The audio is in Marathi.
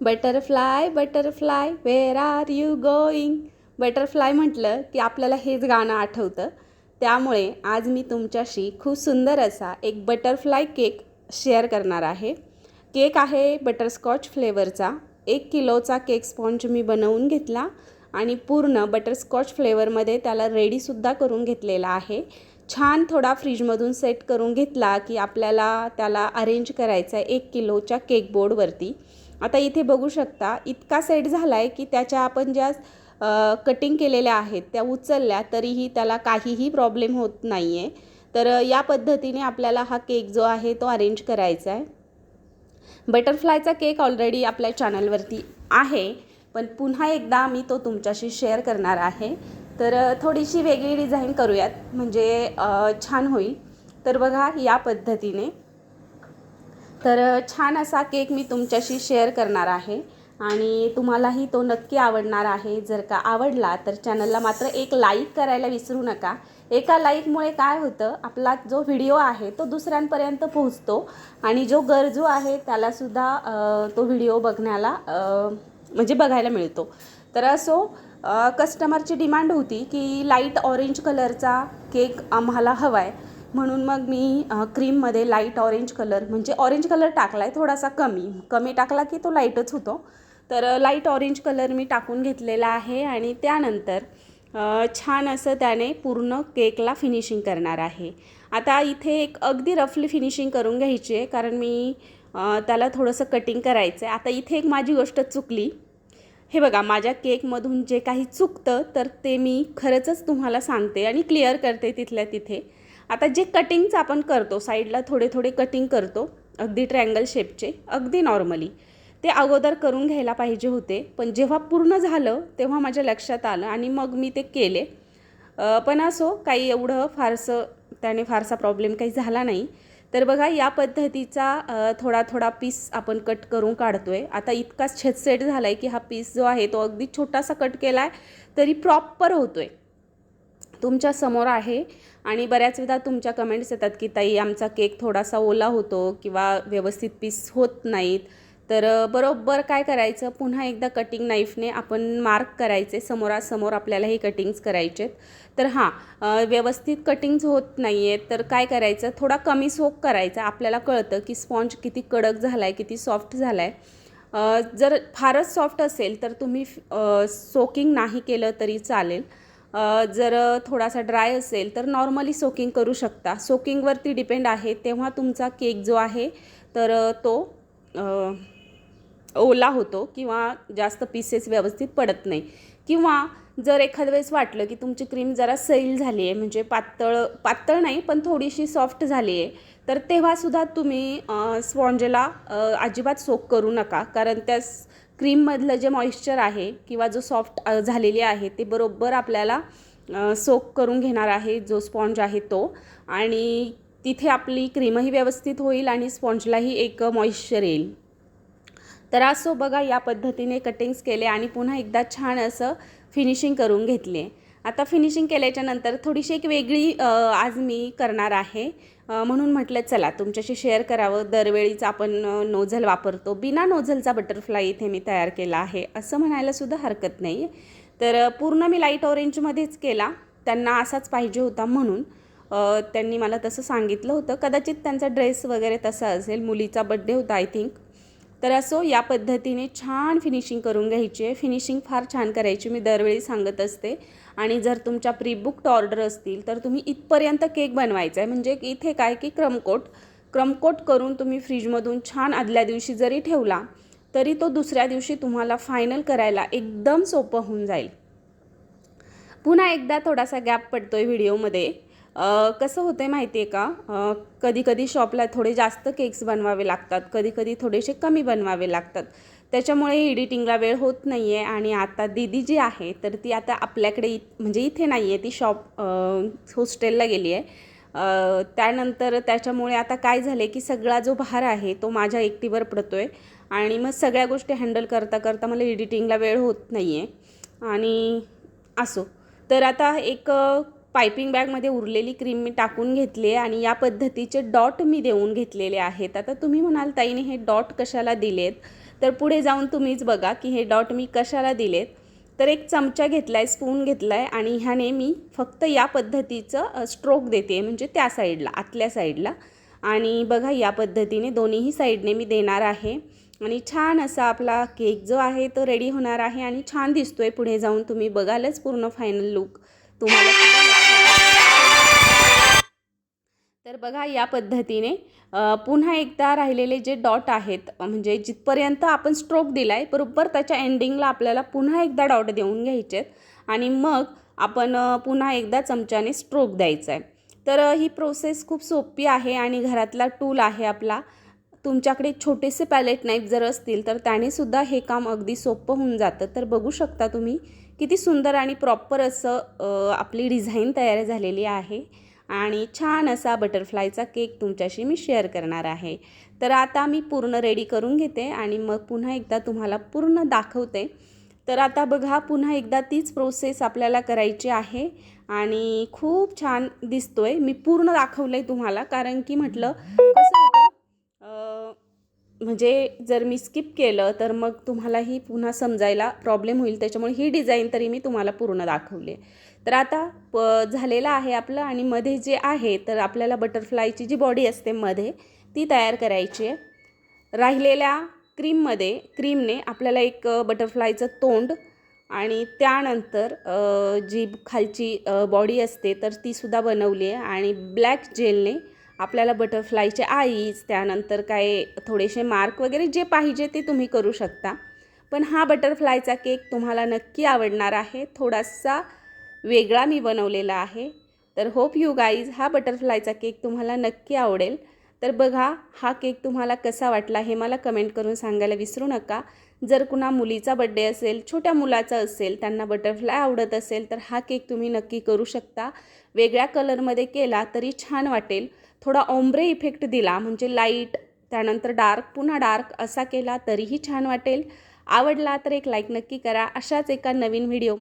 Butterfly butterfly where are you going butterfly म्हटलं की आपल्याला हेच गाणं आठवतं. त्यामुळे आज मी तुमच्याशी खूप सुंदर असा एक बटरफ्लाय केक शेअर करणार आहे. केक आहे बटरस्कॉच फ्लेवरचा एक किलोचा केक स्पॉन्ज मी बनवून घेतला आणि पूर्ण बटरस्कॉच फ्लेवरमध्ये त्याला रेडीसुद्धा करून घेतलेला आहे. छान थोडा फ्रीजमधून सेट करून घेतला की आपल्याला त्याला अरेंज करायचा आहे एक किलोच्या केक बोर्डवरती आता इथे बघू शकता इतका सेट झाला आहे की त्याच्या आपण ज्या कटिंग केलेल्या आहेत त्या उचलल्या तरीही त्याला काहीही प्रॉब्लेम होत नाही आहे तर या पद्धतीने आपल्याला हा केक जो आहे तो अरेंज करायचा आहे. बटरफ्लायचा केक ऑलरेडी आपल्या चॅनलवरती आहे पण पुन्हा एकदा मी तो तुमच्याशी शेअर करणार आहे. तर थोडीशी वेगळी डिझाईन करूयात म्हणजे छान होईल. तर बघा या पद्धतीने. तर छान असा केक मी तुमच्याशी शेअर करणार आहे आणि तुम्हालाही तो नक्की आवडणार आहे. जर का आवडला तर चॅनलला मात्र एक लाईक करायला विसरू नका. एका लाईकमुळे काय होतं आपला जो व्हिडिओ आहे तो दुसऱ्यांपर्यंत पोहोचतो आणि जो गरजू आहे त्यालासुद्धा तो व्हिडिओ बघण्याला म्हणजे बघायला मिळतो. तर असो कस्टमरची डिमांड होती की लाइट ऑरेंज कलरचा केक आम्हाला हवा आहे म्हणून मग मी क्रीममध्ये लाइट ऑरेंज कलर म्हणजे ऑरेंज कलर टाकला आहे थोडासा कमी. कमी टाकला की तो लाईटच होतो. तर लाइट ऑरेंज कलर मी टाकून घेतलेला आहे आणि त्यानंतर छान असं त्याने पूर्ण केकला फिनिशिंग करणार आहे. आता इथे एक अगदी रफली फिनिशिंग करून घ्यायची आहे कारण मी त्याला थोडंसं कटिंग करायचं आहे आता इथे एक माझी गोष्ट चुकली. हे बघा माझ्या केकमधून जे काही चुकतं तर ते मी खरंचच तुम्हाला सांगते आणि क्लिअर करते तिथल्या तिथे. आता जे कटिंगचं आपण करतो साईडला थोडे थोडे कटिंग करतो अगदी ट्रँगल शेपचे अगदी नॉर्मली ते अगोदर करून घ्यायला पाहिजे होते पण जेव्हा पूर्ण झालं तेव्हा माझ्या लक्षात आलं आणि मग मी ते केले. पण असो काही एवढं फारसं त्याने फारसा प्रॉब्लेम काही झाला नाही. तर बघा या पद्धतीचा थोडा थोडा पीस आपण कट करून काढतो आहे आता इतकाच छेदसेट झाला आहे की हा पीस जो आहे तो अगदी छोटासा कट केला आहे तरी प्रॉपर होतो आहे तुमच्यासमोर आहे आणि बऱ्याच वेळा तुमच्या कमेंट्स येतात की ताई आमचा केक थोडासा ओला होतो किंवा व्यवस्थित पीस होत नाहीत. तर बरोबर काय करायचं? पुन्हा एकदा कटिंग नाईफने आपण मार्क करायचे. समोरासमोर आपल्याला हे कटिंग्स करायचे तर हां व्यवस्थित कटिंग्स होत नाही आहेत तर काय करायचं? थोडा कमी सोक करायचा. आपल्याला कळतं की स्पॉन्ज किती कडक झाला आहे किती सॉफ्ट झाला आहे जर फारच सॉफ्ट असेल तर तुम्ही सोकिंग नाही केलं तरी चालेल. जर थोडासा ड्राय असेल तर नॉर्मली सोकिंग करू शकता. सोकिंगवरती डिपेंड आहे तेव्हा तुमचा केक जो आहे तर तो ओला होतो किंवा जास्त पीसेस व्यवस्थित पडत नाही. किंवा जर एखाद्या वेळेस वाटलं की तुमची क्रीम जरा सैल झाली आहे म्हणजे पातळ पातळ नाही पण थोडीशी सॉफ्ट झाली आहे तर तेव्हासुद्धा तुम्ही स्पॉन्जला अजिबात सोक करू नका. कारण त्या क्रीममधलं जे मॉइश्चर आहे किंवा जो सॉफ्ट झालेली आहे ते बरोबर आपल्याला सोक करून घेणार आहे जो स्पॉन्ज आहे तो. आणि तिथे आपली क्रीमही व्यवस्थित होईल आणि स्पॉन्जलाही एक मॉइश्चर येईल. तर असो बघा या पद्धतीने कटिंग्स केले आणि पुन्हा एकदा छान असं फिनिशिंग करून घेतले. आता फिनिशिंग केल्याच्यानंतर थोडीशी एक वेगळी आज मी करणार आहे. म्हणून म्हटलं चला तुमच्याशी शेअर करावं. दरवेळीच आपण नोझल वापरतो. बिना नोझलचा बटरफ्लाय इथे मी तयार केला आहे. असं म्हणायलासुद्धा हरकत नाही. तर पूर्ण मी लाइट ऑरेंजमध्येच केला. त्यांना असाच पाहिजे होता म्हणून त्यांनी मला तसं सांगितलं होतं. कदाचित त्यांचा ड्रेस वगैरे तसा असेल. मुलीचा बड्डे होता आय थिंक तर असो या पद्धतीने छान फिनिशिंग करून घ्यायची आहे. फिनिशिंग फार छान करायची मी दरवेळी सांगत असते. आणि जर तुमच्या प्रीबुक्ड ऑर्डर असतील तर तुम्ही इथपर्यंत केक बनवायचा आहे. म्हणजे इथे काय की क्रमकोट क्रमकोट करून तुम्ही फ्रीजमधून छान आदल्या दिवशी जरी ठेवला तरी तो दुसऱ्या दिवशी तुम्हाला फायनल करायला एकदम सोपं होऊन जाईल. पुन्हा एकदा थोडासा गॅप पडतो आहे व्हिडिओमध्ये कसं होतं आहे माहिती आहे का? कधी कधी शॉपला थोडे जास्त केक्स बनवावे लागतात. कधी कधी थोडेसे कमी बनवावे लागतात. त्याच्यामुळे एडिटिंगला वेळ होत नाही आहे आणि आता दीदी जी आहे तर ती आता आपल्याकडे म्हणजे इथे नाही आहे ती शॉप होस्टेलला गेली आहे त्यानंतर त्याच्यामुळे आता काय झाले की सगळा जो भार आहे तो माझ्या एकटीवर पडतो आहे आणि मग सगळ्या गोष्टी हँडल करता करता मला एडिटिंगला वेळ होत नाही आहे आणि असो. तर आता एक पायपिंग बॅगमध्ये उरलेली क्रीम मी टाकून घेतली आहे आणि या पद्धतीचे डॉट मी देऊन घेतलेले आहेत. आता तुम्ही म्हणाल ताईने हे डॉट कशाला दिलेत? तर पुढे जाऊन तुम्हीच बघा की हे डॉट मी कशाला दिलेत. तर एक चमचा घेतला आहे स्पून घेतला आहे आणि ह्याने मी फक्त या पद्धतीचं स्ट्रोक देते म्हणजे त्या साईडला आतल्या साईडला. आणि बघा या पद्धतीने दोन्हीही साईडने मी देणार आहे. आणि छान असा आपला केक जो आहे तो रेडी होणार आहे आणि छान दिसतोय. पुढे जाऊन तुम्ही बघालच पूर्ण फायनल लुक तुम्हाला तर बघा या पद्धतीने पुन्हा एकदा राहिलेले जे डॉट आहेत म्हणजे जिथपर्यंत आपण स्ट्रोक दिला आहे बरोबर त्याच्या एंडिंगला आपल्याला पुन्हा एकदा डॉट देऊन घ्यायचे आहेत आणि मग आपण पुन्हा एकदा चमच्याने स्ट्रोक द्यायचा आहे तर ही प्रोसेस खूप सोपी आहे आणि घरातला टूल आहे आपला. तुमच्याकडे छोटेसे पॅलेट नाईफ जर असतील तर त्यानेसुद्धा हे काम अगदी सोपं होऊन जातं. तर बघू शकता तुम्ही किती सुंदर आणि प्रॉपर असं आपली डिझाईन तयार झालेली आहे. आणि छान असा बटरफ्लायचा केक तुमच्याशी मी शेअर करणार आहे. तर आता मी पूर्ण रेडी करून घेते आणि मग पुन्हा एकदा तुम्हाला पूर्ण दाखवते. तर आता बघा पुन्हा एकदा तीच प्रोसेस आपल्याला करायची आहे आणि खूप छान दिसतोय. मी पूर्ण दाखवलं आहे तुम्हाला कारण की म्हटलं कसं होतं म्हणजे जर मी स्किप केलं तर मग तुम्हालाही पुन्हा समजायला प्रॉब्लेम होईल. त्याच्यामुळे ही डिझाईन तरी मी तुम्हाला पूर्ण दाखवली आहे. तर आता प झालेलं आहे आपलं आणि मध्ये जे आहे तर आपल्याला बटरफ्लायची जी बॉडी असते मध्ये ती तयार करायची आहे. राहिलेल्या क्रीममध्ये क्रीमने आपल्याला एक बटरफ्लायचं तोंड आणि त्यानंतर जी खालची बॉडी असते तर तीसुद्धा बनवली आहे आणि ब्लॅक जेलने आपल्याला बटरफ्लायचे आईज त्यानंतर काय थोडेसे मार्क वगैरे जे पाहिजे ते तुम्ही करू शकता. पण हा बटरफ्लायचा केक तुम्हाला नक्की आवडणार आहे. थोडासा वेगळा मी बनवलेला आहे. तर होप यू गाईज हा बटरफ्लायचा केक तुम्हाला नक्की आवडेल. तर बघा हा केक तुम्हाला कसा वाटला हे मला कमेंट करून सांगायला विसरू नका. जर कुणा मुलीचा बड्डे असेल छोट्या मुलाचा असेल त्यांना बटरफ्लाय आवडत असेल तर हा केक तुम्ही नक्की करू शकता. वेगळ्या कलरमध्ये केला तरी छान वाटेल. थोडा ओम्ब्रे इफेक्ट दिला म्हणजे लाइट त्यानंतर डार्क पुन्हा डार्क असा केला तरीही छान वाटेल. आवडला तर एक लाईक नक्की करा. अशाच एका नवीन व्हिडिओ